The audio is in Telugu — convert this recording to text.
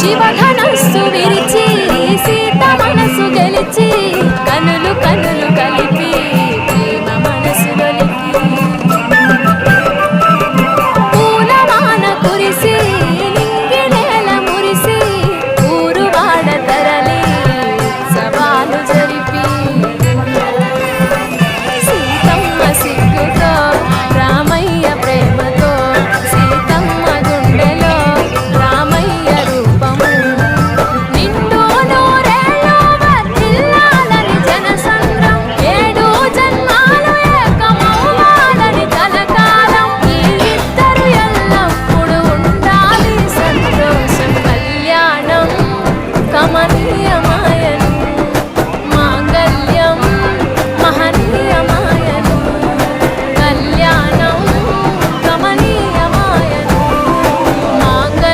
శివధనస్సు విరిచి సీత